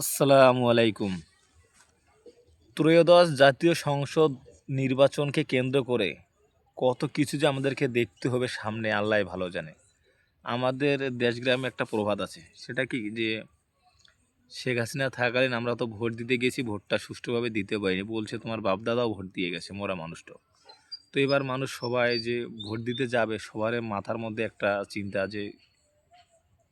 আসসালামু আলাইকুম। ত্রয়োদশ জাতীয় সংসদ নির্বাচনকে কেন্দ্র করে কত কিছু যে আমাদেরকে দেখতে হবে সামনে, আল্লাহ ভালো জানে। আমাদের দেশগ্রামে একটা প্রবাদ আছে, সেটা কি যে শেখ হাসিনা থাকালীন আমরা তো ভোট দিতে গেছি, ভোটটা সুষ্ঠুভাবে দিতে পারিনি। বলছে তোমার বাপদাদাও ভোট দিয়ে গেছে, মোরা মানুষটা তো। এবার মানুষ সবাই যে ভোট দিতে যাবে সবার মাথার মধ্যে একটা চিন্তা যে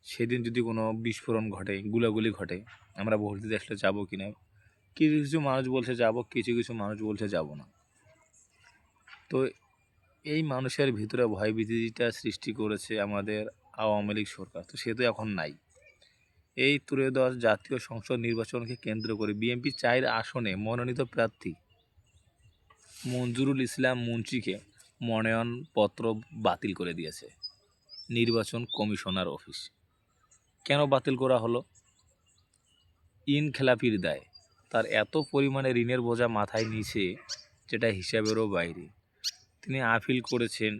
সেদিন যদি কোনো বিস্ফোরণ ঘটে, গুলাগুলি ঘটে আমরা দিতে আসলে যাব কি না? কিছু কিছু মানুষ বলছে যাব, কিছু কিছু মানুষ বলছে যাব না। তো এই মানুষের ভিতরে ভয়ভীতিটা সৃষ্টি করেছে আমাদের আওয়ামী লীগ সরকার। তো সে তো এখন নাই। এই ত্রয়োদশ জাতীয় সংসদ নির্বাচনকে কেন্দ্র করে বিএনপি চায়ের আসনে মনোনীত প্রার্থী মঞ্জুরুল ইসলাম মুন্সিকে মনোনয়নপত্র বাতিল করে দিয়েছে। নির্বাচন কমিশনার অফিস। কেন বাতিল করা হলো? ইনখেলাপির দায়। তার এত পরিমাণে ঋণের বোঝা মাথায় নিছে যেটা হিসাবেরও বাইরে। তিনি আপিল করেছেন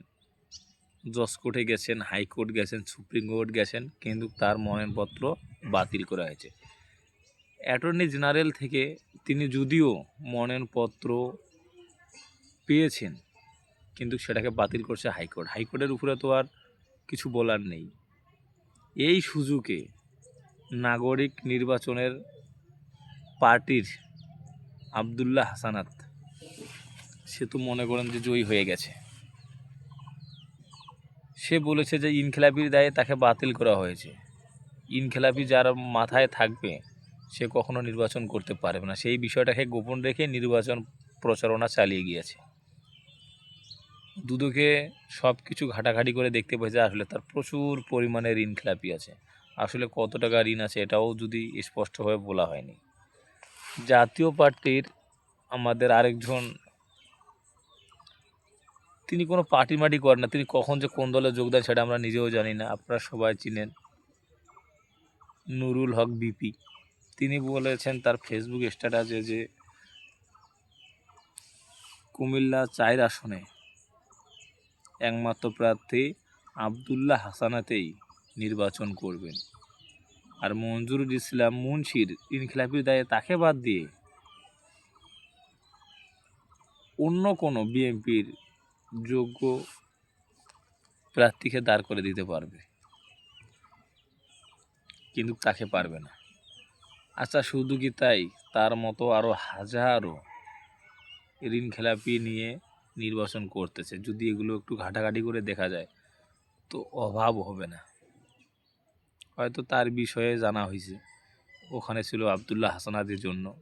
জজ কোর্টে গেছেন, হাইকোর্ট গেছেন, সুপ্রিম কোর্ট গেছেন, কিন্তু তার মনোনয়নপত্র বাতিল করা হয়েছে। অ্যাটর্নি জেনারেল থেকে তিনি যদিও মনোনয়নপত্র পেয়েছেন, কিন্তু সেটাকে বাতিল করছে হাইকোর্ট। হাইকোর্টের উপরে তো আর কিছু বলার নেই। এই সুযোগে নাগরিক নির্বাচনের পার্টির আবদুল্লাহ হাসানাত। সে তো মনে করেন যে জয়ী হয়ে গেছে। সে বলেছে যে ইনখেলাপির দায়ে তাকে বাতিল করা হয়েছে। ইনখেলাপি যার মাথায় থাকবে, সে কখনো নির্বাচন করতে পারবে না। সেই বিষয়টাকে গোপন রেখে নির্বাচন প্রচারণা চালিয়ে গিয়েছে। দুদকে সব কিছু ঘাটাঘাটি করে দেখতে পেয়েছে, আসলে তার প্রচুর পরিমাণে ঋণ খেলাপি আছে। আসলে কত টাকা ঋণ আছে এটাও যদি স্পষ্টভাবে বলা হয়নি। জাতীয় পার্টির আমাদের আরেকজন, তিনি কোনো পার্টি মাটি করেন না, তিনি কখন যে কোন দলে যোগ দেন সেটা আমরা নিজেও জানি না, আপনারা সবাই চিনেন। নুরুল হক বিপি, তিনি বলেছেন তার ফেসবুক স্ট্যাটাসে যে কুমিল্লা চায়ের আসনে একমাত্র প্রার্থী আবদুল্লাহ হাসানাতেই নির্বাচন করবেন। আর মঞ্জুরুল ইসলাম মুন্সির ইনখিলাফির দায়ে তাকে বাদ দিয়ে অন্য কোনো বিএনপির যোগ্য প্রার্থীকে দাঁড় করে দিতে পারবে। কিন্তু তাকে পারবে না। আচ্ছা শুধু কি তাই? তার মতো আরও হাজারো ঋণ খেলাপি নিয়ে নির্বাচন করতেছে। যদি এগুলো একটু ঘাটাঘাটি করে দেখা যায়, তো অভাব হবে না। হয়তো তার বিষয়ে জানা হয়েছে। ওখানে ছিল আবদুল্লাহ হাসানাদের জন্য।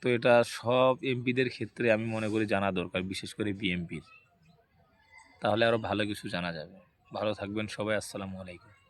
তো এটা সব এমপিদের ক্ষেত্রে আমি মনে করি জানা দরকার, বিশেষ করে বিএমপির। তাহলে আরও ভালো কিছু জানা যাবে। ভালো থাকবেন সবাই, আসসালামু আলাইকুম।